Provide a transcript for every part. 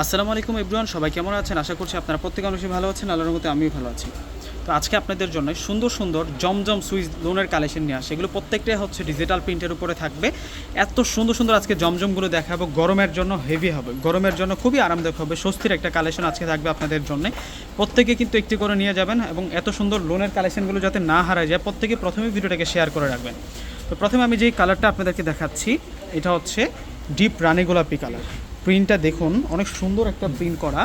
আসসালামু আলাইকুম এভরিওয়ান সবাই কেমন আছেন? আশা করছি আপনারা প্রত্যেক অংশে ভালো আছেন, আল্লাহর মতো আমিও ভালো আছি। তো আজকে আপনাদের জন্য সুন্দর সুন্দর জমজম সুইচ লোনের কালেকশন নিয়ে আসে। এগুলো প্রত্যেকটাই হচ্ছে ডিজিটাল প্রিন্টের উপরে থাকবে। এত সুন্দর সুন্দর আজকে জমজমগুলো দেখাবো। গরমের জন্য হেভি হবে। গরমের জন্য খুবই আরামদায়ক হবে। স্বস্তির একটা কালেকশন আজকে থাকবে আপনাদের জন্য। প্রত্যেকে কিন্তু একটি করে নিয়ে যাবেন এবং এত সুন্দর লোনের কালেকশনগুলো যাতে না হারায় যায়, প্রত্যেকে প্রথমে ভিডিওটাকে শেয়ার করে রাখবেন। তো প্রথমে আমি যেই কালারটা আপনাদেরকে দেখাচ্ছি, এটা হচ্ছে ডিপ রানী গোলাপি কালার প্রিন্টটা দেখুন, অনেক সুন্দর একটা প্রিন্ট করা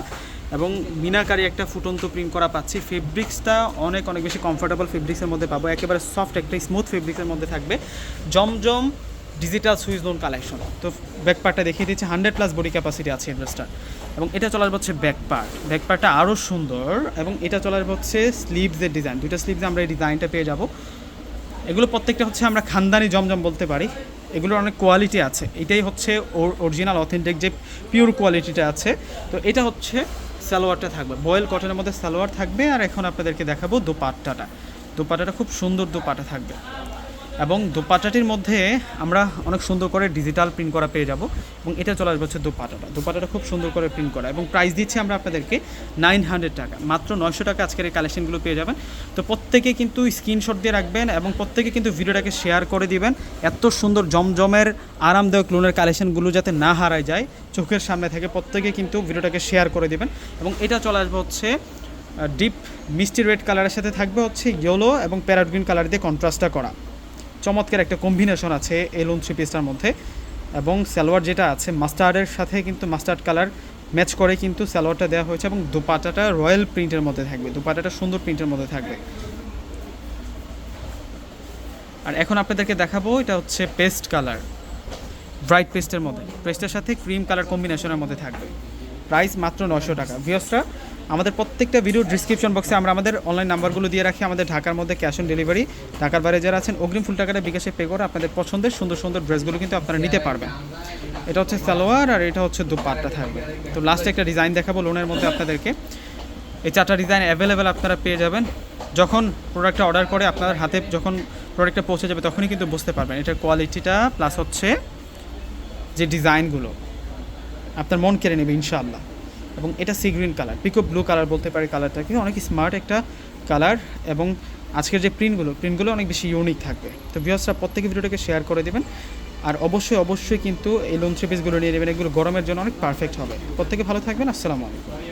এবং মিনাকারি একটা ফুটন্ত প্রিন্ট করা পাচ্ছি। ফেব্রিক্সটা অনেক অনেক বেশি কমফোর্টেবল ফেব্রিক্সের মধ্যে পাবো। একেবারে সফট একটা স্মুথ ফেব্রিক্সের মধ্যে থাকবে। Zamzam digital Swiss lawn collection তো ব্যাক পার্টটা দেখিয়ে দিচ্ছি। হান্ড্রেড প্লাস বডি ক্যাপাসিটি আছে ইনভেস্টার এবং এটা চলার হচ্ছে ব্যাক পার্ট ব্যাক পার্টটা আরও সুন্দর এবং এটা চলার হচ্ছে স্লিভসের ডিজাইন দুইটা স্লিভসে আমরা এই ডিজাইনটা পেয়ে যাব। এগুলো প্রত্যেকটা হচ্ছে আমরা খানদানি জমজম বলতে পারি। এগুলোর অনেক কোয়ালিটি আছে। এটাই হচ্ছে ওর অরিজিনাল অথেন্টিক যে পিওর কোয়ালিটিটা আছে। তো এটা হচ্ছে সালোয়ারটা থাকবে। বয়েল কটনের মধ্যে সালোয়ার থাকবে। আর এখন আপনাদেরকে দেখাবো দোপাট্টাটা। দোপাট্টাটা খুব সুন্দর দোপাটা থাকবে। এবং দোপাটাটির মধ্যে আমরা অনেক সুন্দর করে ডিজিটাল প্রিন্ট করা পেয়ে যাব এবং এটা চলে আসবে হচ্ছে দোপাটাটা। দোপাটাটা খুব সুন্দর করে প্রিন্ট করা এবং প্রাইস দিচ্ছি আমরা আপনাদেরকে নাইন হান্ড্রেড টাকা। মাত্র নয়শো টাকা আজকের এই কালেকশনগুলো পেয়ে যাবেন। তো প্রত্যেকে কিন্তু স্ক্রিনশট দিয়ে রাখবেন এবং প্রত্যেকে কিন্তু ভিডিওটাকে শেয়ার করে দিবেন। এত সুন্দর জমজমের, আরামদায়ক লোনের কালেকশনগুলো যাতে না হারায় যায়, চোখের সামনে থেকে প্রত্যেকে কিন্তু ভিডিওটাকে শেয়ার করে দিবেন। এবং এটা চলে আসবে হচ্ছে ডিপ মিষ্টি রেড কালারের সাথে থাকবে হচ্ছে ইয়েলো এবং প্যারাট গ্রিন কালার দিয়ে কন্ট্রাস্টটা করা। চমৎকার একটা কম্বিনেশন আছে এই লোন থ্রি পিসটার মধ্যে। এবং সালোয়ার যেটা আছে মাস্টার্ডের সাথে কিন্তু মাস্টার্ড কালার ম্যাচ করে কিন্তু সালোয়ারটা দেওয়া হয়েছে এবং দুপাটাটা রয়্যাল প্রিন্টের মধ্যে থাকবে। দুপাটাটা সুন্দর প্রিন্টের মধ্যে থাকবে। আর এখন আপনাদেরকে দেখাবো, এটা হচ্ছে পেস্ট কালার ব্রাইট পেস্টের মধ্যে। পেস্টের সাথে ক্রিম কালার কম্বিনেশনের মধ্যে থাকবে। প্রাইস মাত্র নশো টাকা। ভিওসরা আমাদের প্রত্যেকটা ভিডিও ডিসক্রিপশন বক্সে আমরা আমাদের অনলাইন নাম্বারগুলো দিয়ে রাখি, আমাদের ঢাকার মধ্যে ক্যাশ অন ডেলিভারি ঢাকার বাইরে যারা আছেন, অগ্রিম ফুল টাকাটা বিকাশে পে করে আপনাদের পছন্দের সুন্দর সুন্দর ড্রেসগুলো কিন্তু আপনারা নিতে পারবেন। এটা হচ্ছে সালোয়ার আর এটা হচ্ছে দুপাট্টা থাকবে। তো লাস্টে একটা ডিজাইন দেখাবো লোনের মধ্যে আপনাদেরকে। এই চারটা ডিজাইন অ্যাভেলেবেল আপনারা পেয়ে যাবেন। যখন প্রোডাক্টটা অর্ডার করে আপনার হাতে যখন প্রোডাক্টটা পৌঁছে যাবে তখনই কিন্তু বুঝতে পারবেন এটার কোয়ালিটিটা প্লাস হচ্ছে যে ডিজাইনগুলো আপনার মন কেড়ে নেবে, ইনশাআল্লাহ। এবং এটা sea green colour peacock blue colour বলতে পারি কালারটা কিন্তু অনেক স্মার্ট একটা কালার এবং আজকের যে প্রিন্টগুলো প্রিন্টগুলো অনেক বেশি ইউনিক থাকবে। তো ভিউসরা প্রত্যেকে ভিডিওটাকে শেয়ার করে দেবেন। আর অবশ্যই অবশ্যই কিন্তু এই লোন থ্রি পিসগুলো নিয়ে নেবেন, এগুলো গরমের জন্য অনেক পারফেক্ট হবে। প্রত্যেকে ভালো থাকবেন, আসসালামু আলাইকুম।